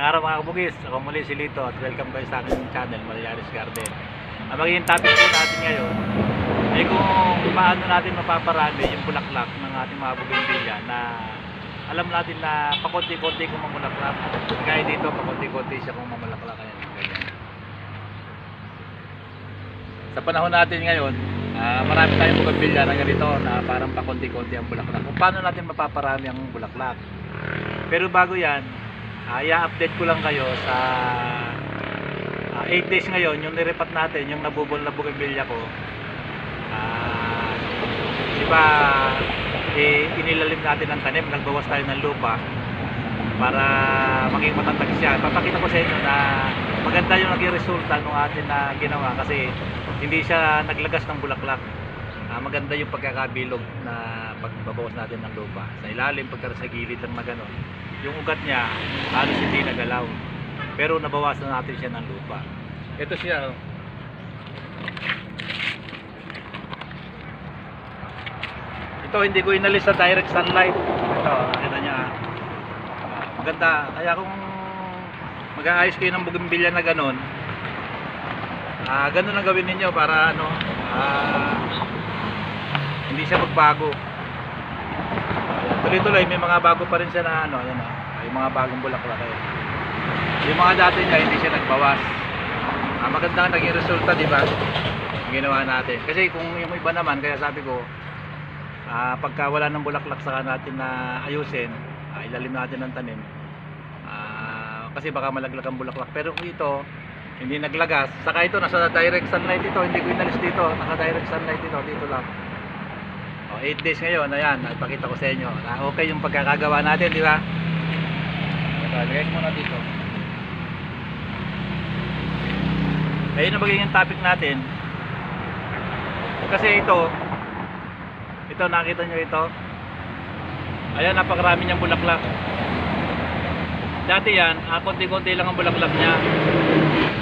Araw mga kabugis, ako muli si Lito at welcome kayo sa aking channel, Marialis Garden. Ang magiging topic po natin ngayon ay kung paano natin mapaparami yung bulaklak ng ating mga bugimbilya na alam natin na pakonti-konti kung mamulaklak. Kaya dito, pakonti-konti siya kung mamulaklak. Ganyan. Sa panahon natin ngayon, ah, marami tayong bugimbilya na ganito na parang pakonti-konti ang bulaklak. Kung paano natin mapaparami ang bulaklak. Pero bago yan, uh, i-update ko lang kayo sa 8 days ngayon, yung nirepat natin, yung nabubol na bougainvillea ko. ah di ba, eh, inilalim natin ang tanim, nagbawas tayo ng lupa para maging matatag siya. Papakita ko sa inyo na maganda yung naging resulta ng atin na ginawa kasi hindi siya naglagas ng bulaklak. Ah, maganda yung pagkakabilog na pagbabawas natin ng lupa. Sa ilalim, pagka sa gilid lang na gano'n, yung ugat niya halos hindi nagalaw. Pero nabawasan natin siya ng lupa. Ito siya. oh. Ito hindi ko inalis sa direct sunlight. Ito, kita niya. ah. Maganda. Kaya kung mag-aayos kayo ng bougainvillea na gano'n, ah ganun ang gawin ninyo para ano, ah, hindi siya magbago. Tuloy-tuloy, may mga bago pa rin siya na ano, ayan ah, yung mga bagong bulaklak ayan. Yung mga dati niya, hindi siya nagbawas. Ah, maganda ang naging resulta, di ba? Ginawa natin. Kasi kung yung iba naman, kaya sabi ko, ah, pagka wala ng bulaklak saka natin na ayusin, ah, ilalim natin ng tanim. Ah, kasi baka malaglag ang bulaklak. Pero kung ito, hindi naglagas. Saka ito, nasa direct sunlight ito. Hindi ko inalis dito. Naka direct sunlight ito. Dito lang. O, 8 days ngayon. Ayan, ipakita ko sa inyo. Na okay yung pagkakagawa natin, di ba? Ito, lagay ko muna dito. Ayun ang magiging topic natin. Kasi ito, ito, nakita nyo ito. Ayan, napakarami niyang bulaklak. Dati yan, ah, konti-konti lang ang bulaklak niya.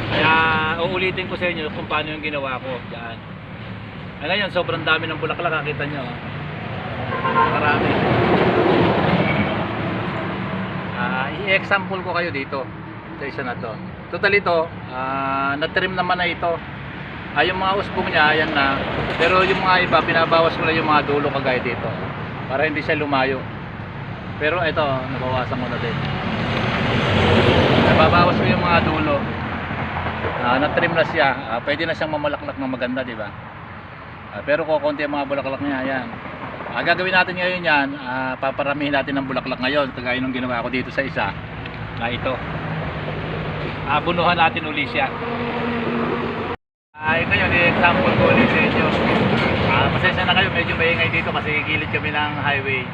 Kaya uulitin ko sa inyo kung paano yung ginawa ko. Yan. Ay ngayon, sobrang dami ng bulaklak, nakita nyo. Marami. Ah, i-example ko kayo dito sa isa na to. Total ito, ah, na-trim naman na ito. Ah, yung mga usbong niya, ayan na. Pero yung mga iba, binabawas ko na yung mga dulo kagaya dito. Para hindi siya lumayo. Pero ito, nabawasan ko na din. Nababawas ko yung mga dulo. Ah, na-trim na siya. Ah, pwede na siyang mamalaklak ng maganda, di ba? Ah, pero kukunti ang mga bulaklak niya, ayan. Ah, gagawin natin ngayon yan, ah, paparamihin natin ng bulaklak ngayon, kagaya nung ginawa ko dito sa isa, na ito. Ah, bunuhan natin uli siya. Ah, yun ngayon, i-example ko ulit sa inyo. Ah, pasensya na kayo, medyo maingay dito kasi gilid kami ng highway.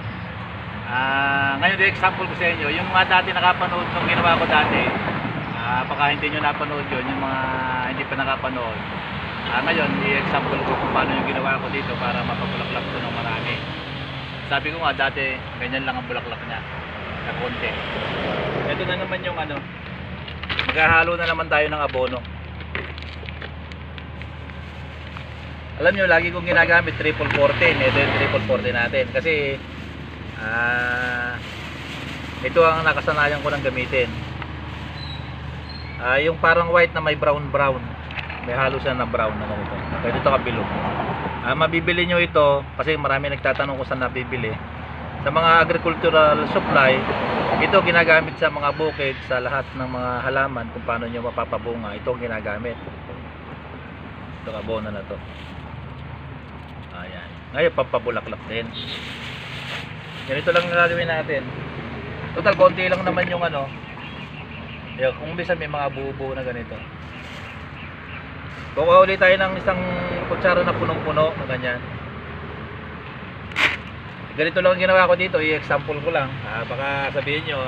Ah, ngayon, i-example ko sa inyo, yung mga dati nakapanood nung ginawa ko dati, ah, baka hindi nyo napanood yun, yung mga hindi pa nakapanood. Ah, ngayon, i-example ko kung paano yung ginawa ko dito para mapabulaklak ko ng marami. Sabi ko nga dati, ganyan lang ang bulaklak niya. Na konti. Ito na naman yung ano, maghahalo na naman tayo ng abono. Alam nyo, lagi kong ginagamit triple 14. Ito yung triple 14 natin. Kasi, ah, ito ang nakasanayan ko lang gamitin. Ah, yung parang white na may brown brown. May halo siya na brown na ganito. Pwede ito kabilog. Ah, mabibili nyo ito kasi marami nagtatanong kung saan nabibili. Sa mga agricultural supply, ito ginagamit sa mga bukid, sa lahat ng mga halaman kung paano nyo mapapabunga. Ito ang ginagamit. Ito abono na to. Ayan. Ngayon, pampabulaklak din. Ganito lang ang gagawin natin. Total, konti lang naman yung ano. Kung bisa may mga buo-buo na ganito. Kukuha ulit tayo ng isang kutsara na punong-puno ganyan. Ganito lang ang ginawa ko dito, i-example ko lang. Ah, baka sabihin nyo,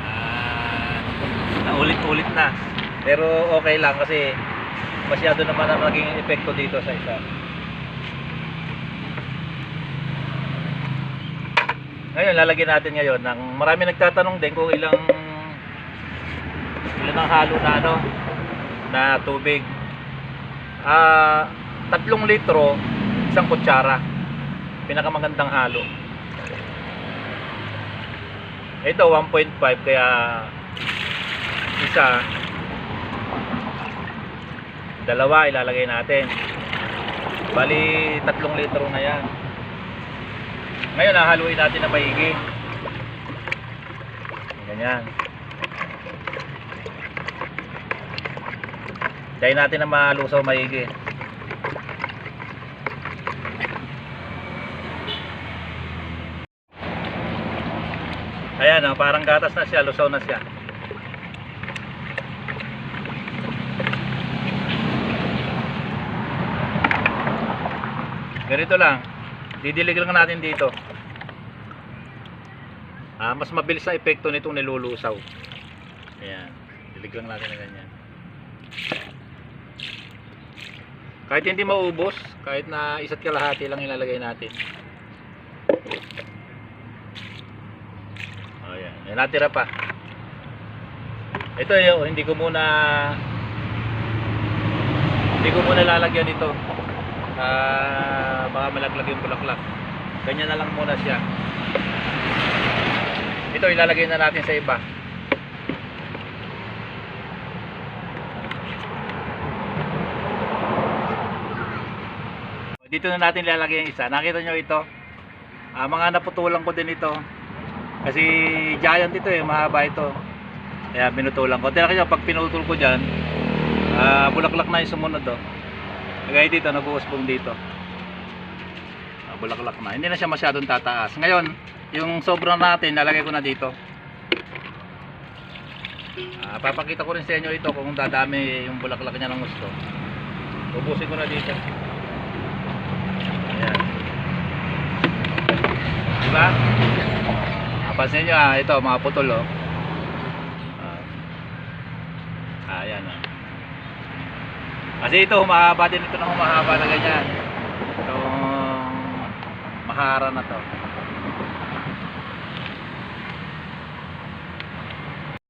ah, naulit-ulit na. Pero okay lang kasi masyado naman ang naging epekto dito sa isa. Ngayon, lalagyan natin ngayon ng marami nagtatanong din kung ilang ilan ang halo na ano na tubig. Ah, tatlong litro, isang kutsara. Pinakamagandang halo. Ito 1.5 kaya isa, dalawa ilalagay natin. Bali, tatlong litro na yan. Ngayon, hahaluin natin na maigi. Ganyan. Tayo natin na malusaw maigi. Ayan, oh, parang gatas na siya, lusaw na siya. Ganito lang. Didilig lang natin dito. Ah, mas mabilis ang epekto nitong nilulusaw. Ayan. Dilig lang natin na ganyan. Kahit hindi maubos, kahit na isa't kalahati lang ilalagay natin. Ayan. Ayan, natira pa. Ito yung hindi ko muna hindi ko muna lalagyan ito. Ah, baka malaglag yung bulaklak. Ganyan na lang muna siya. Ito ilalagay na natin sa iba. Dito na natin ilalagay yung isa. Nakita nyo ito? Ah, mga naputulan ko din ito. Kasi giant ito eh, mahaba ito. Kaya pinutulan ko. Tira kayo, pag pinutol ko dyan, ah, bulaklak na yung sumunod oh. Kagaya dito, nag-uusbong dito. Ah, bulaklak na. Hindi na siya masyadong tataas. Ngayon, yung sobrang natin, lalagay ko na dito. Ah, papakita ko rin sa inyo ito kung dadami yung bulaklak niya ng gusto. Ubusin ko na dito. Ayan. Diba? Napansin nyo ah, ito mga putol oh. Ah, ah ayan ah. Kasi ito humahaba din ito ng humahaba na ganyan. Itong mahara na to.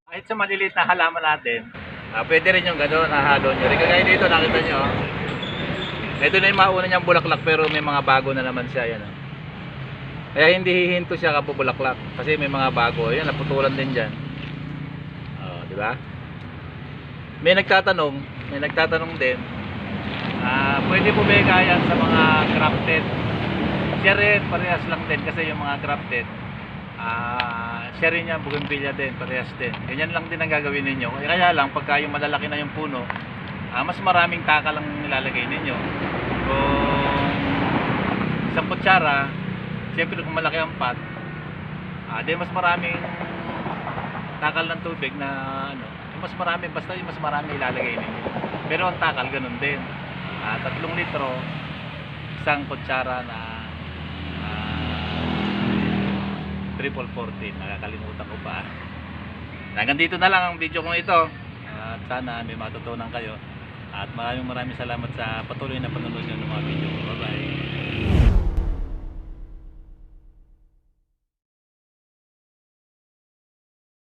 Kahit sa maliliit na halaman natin, ah, pwede rin yung gano'n, nahalo nyo. Rin kagaya dito, nakita nyo. oh. Ito na yung mauna niyang bulaklak pero may mga bago na naman siya. Yan, oh. Kaya hindi hihinto siya kapag bulaklak kasi may mga bago. Yan, naputulan din dyan. Oh, di ba? May nagtatanong, may nagtatanong din, ah, pwede po ba kaya sa mga grafted? Siya rin, parehas lang din kasi yung mga grafted, ah, siya rin yan, bougainvillea din, parehas din. Ganyan lang din ang gagawin ninyo. Kaya lang, pagka yung malalaki na yung puno, ah, mas maraming taka lang nilalagay ninyo. Kung isang kutsara, siyempre kung malaki ang pot, ah, di mas maraming takal ng tubig na ano, mas marami, basta yung mas marami ilalagay ninyo. Pero ang takal, ganun din. Ah, tatlong litro, isang kutsara na ah, triple 14, nakakalimutan ko pa. Hanggang dito na lang ang video kong ito. At sana may matutunan kayo. At maraming maraming salamat sa patuloy na panonood nyo ng mga